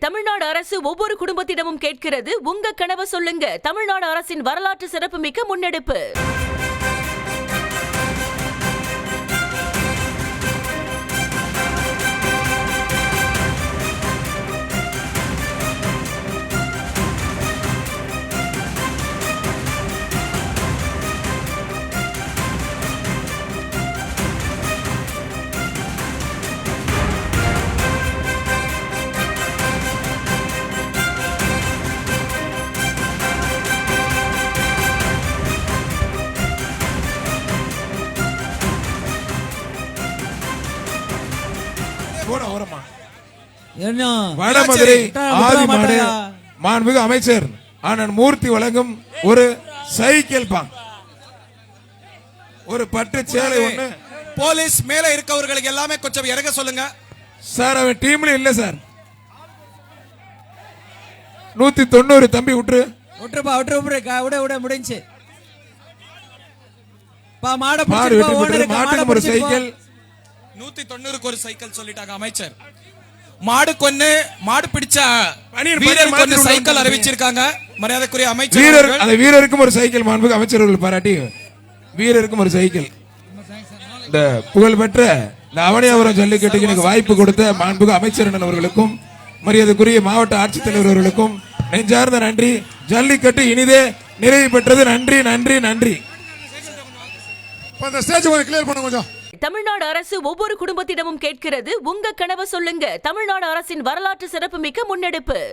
தமிழ்நாடு அரசு ஒவ்வொரு குடும்பத்திடமும் கேட்கிறது உங்க கனவை சொல்லுங்க. தமிழ்நாடு அரசின் வரலாற்று சிறப்புமிக்க முன்னெடுப்பு. போட ஓரமா என்ன? வடமதுரை விட்டா ஆதி மாடு மாட்டாயா? மாண்புமிகு அமைச்சர் ஆனந்த் மூர்த்தி வழங்கும் ஒரு சைக்கிள் பாங் ஒரு பட்டு சேலை ஒண்ணு. போலீஸ் மேல இருக்கவர்களுக்கு எல்லாமே கொஞ்சம் இறங்க சொல்லுங்க. சார் அவன் டீம்ல இல்ல சார். நூத்தி தொண்ணூறு தம்பி விட்டுரு. விட்டுருப்பா விட்டுரு விட விட முடிஞ்சு. பா மாட மாடு மாட்டுக்கு ஒரு சைக்கிள். நூத்தி தொண்ணூறுக்கு ஒரு சைக்கிள் சொல்லிட்டாங்க அமைச்சர். மாடு கொன்னு மாடு பிடிச்ச வீரர் மாத்தி சைக்கிள். அறிவிச்சிருக்காங்க. மரியாதைக்குரிய அமைச்சர் வீரர். அந்த வீரருக்கும் ஒரு சைக்கிள் மாண்புமிகு அமைச்சர் அவர்கள் பாராட்டி வீரருக்கும் ஒரு சைக்கிள். இந்த புகழ்பெற்ற இந்த அவனியாபுரம் ஜல்லிக்கட்டுக்கு எனக்கு வாய்ப்பு கொடுத்த மாண்புமிகு அமைச்சர் அண்ணன் அவர்களுக்கும் மரியாதைக்குரிய மாவட்ட ஆட்சித்தலைவர் அவர்களுக்கும் நெஞ்சார்ந்த நன்றி. ஜல்லிக்கட்டு இனிதே நிறைவு பெற்றது. நன்றி நன்றி நன்றி. இப்ப இந்த ஸ்டேஜ் கொஞ்சம் கிளியர் பண்ண கொஞ்சம். தமிழ்நாடு அரசு ஒவ்வொரு குடும்பத்திடமும் கேட்கிறது உங்க கனவை சொல்லுங்க. தமிழ்நாடு அரசின் வரலாற்று சிறப்புமிக்க முன்னெடுப்பு.